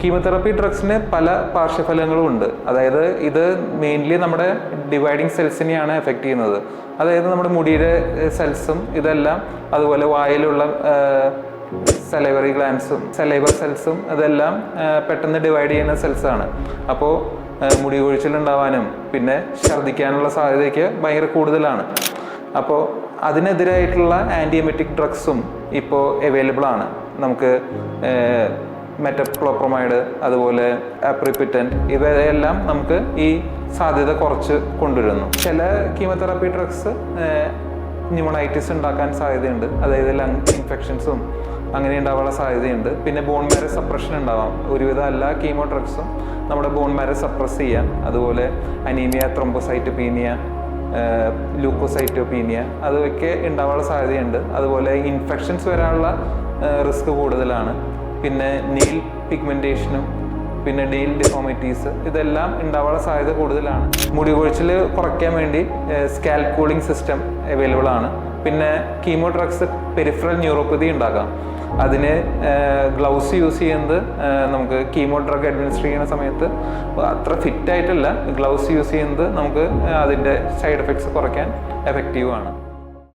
Chemotherapy ഡ്രഗ്സിന് പല പാർശ്വഫലങ്ങളും ഉണ്ട്. അതായത് ഇത് മെയിൻലി നമ്മുടെ ഡിവൈഡിങ് സെൽസിനെയാണ് എഫക്റ്റ് ചെയ്യുന്നത്. അതായത് നമ്മുടെ മുടിയുടെ സെൽസും ഇതെല്ലാം അതുപോലെ വായിലുള്ള സെലൈവറി ഗ്ലാൻസും സെലൈവർ സെൽസും ഇതെല്ലാം പെട്ടെന്ന് ഡിവൈഡ് ചെയ്യുന്ന സെൽസാണ് അപ്പോൾ മുടി കൊഴിച്ചിലുണ്ടാവാനും പിന്നെ ഛർദ്ദിക്കാനുള്ള സാധ്യതയ്ക്ക് ഭയങ്കര കൂടുതലാണ്. അപ്പോൾ അതിനെതിരായിട്ടുള്ള ആന്റിയമെറ്റിക് ഡ്രഗ്സും ഇപ്പോൾ അവൈലബിൾ ആണ്. നമുക്ക് മെറ്റക്ലോപ്രമൈഡ് അതുപോലെ ആപ്രിപിറ്റൻ ഇവയെല്ലാം നമുക്ക് ഈ സാധ്യത കുറച്ച് കൊണ്ടുവരുന്നു. ചില കീമോതെറാപ്പി ഡ്രഗ്സ് ന്യൂമണൈറ്റിസ് ഉണ്ടാക്കാൻ സാധ്യതയുണ്ട്. അതായത് ലങ് ഇൻഫെക്ഷൻസും അങ്ങനെ ഉണ്ടാവാനുള്ള സാധ്യതയുണ്ട്. പിന്നെ ബോൺ മാര സപ്രഷൻ ഉണ്ടാവാം. ഒരുവിധം എല്ലാ കീമോ ഡ്രഗ്സും നമ്മുടെ ബോൺ മാര സപ്രസ് ചെയ്യാം. അതുപോലെ അനീമിയ ത്രംബോസൈറ്റോപീനിയ ലൂക്കോസൈറ്റോപീനിയ അതൊക്കെ ഉണ്ടാവാനുള്ള സാധ്യതയുണ്ട്. അതുപോലെ ഇൻഫെക്ഷൻസ് വരാനുള്ള റിസ്ക് കൂടുതലാണ്. പിന്നെ നെയിൽ പിഗ്മെന്റേഷനും പിന്നെ ഡെയിൽ ഡിഫോമിറ്റീസ് ഇതെല്ലാം ഉണ്ടാവാനുള്ള സാധ്യത കൂടുതലാണ്. മുടി കൊഴിച്ചിൽ കുറയ്ക്കാൻ വേണ്ടി സ്കാൽ കൂളിംഗ് സിസ്റ്റം അവൈലബിൾ ആണ്. പിന്നെ കീമോ ഡ്രഗ്സ് പെരിഫറൽ ന്യൂറോപ്പതി ഉണ്ടാകാം അതിന് ഗ്ലൗസ് യൂസ് ചെയ്യുന്നത് നമുക്ക് കീമോ ഡ്രഗ് അഡ്മിനിസ്റ്റർ ചെയ്യുന്ന സമയത്ത് അത്ര ഫിറ്റ് ആയിട്ടല്ല. ഗ്ലൗസ് യൂസ് ചെയ്യുന്നത് നമുക്ക് അതിന്റെ സൈഡ് എഫക്ട്സ് കുറയ്ക്കാൻ എഫക്റ്റീവ് ആണ്.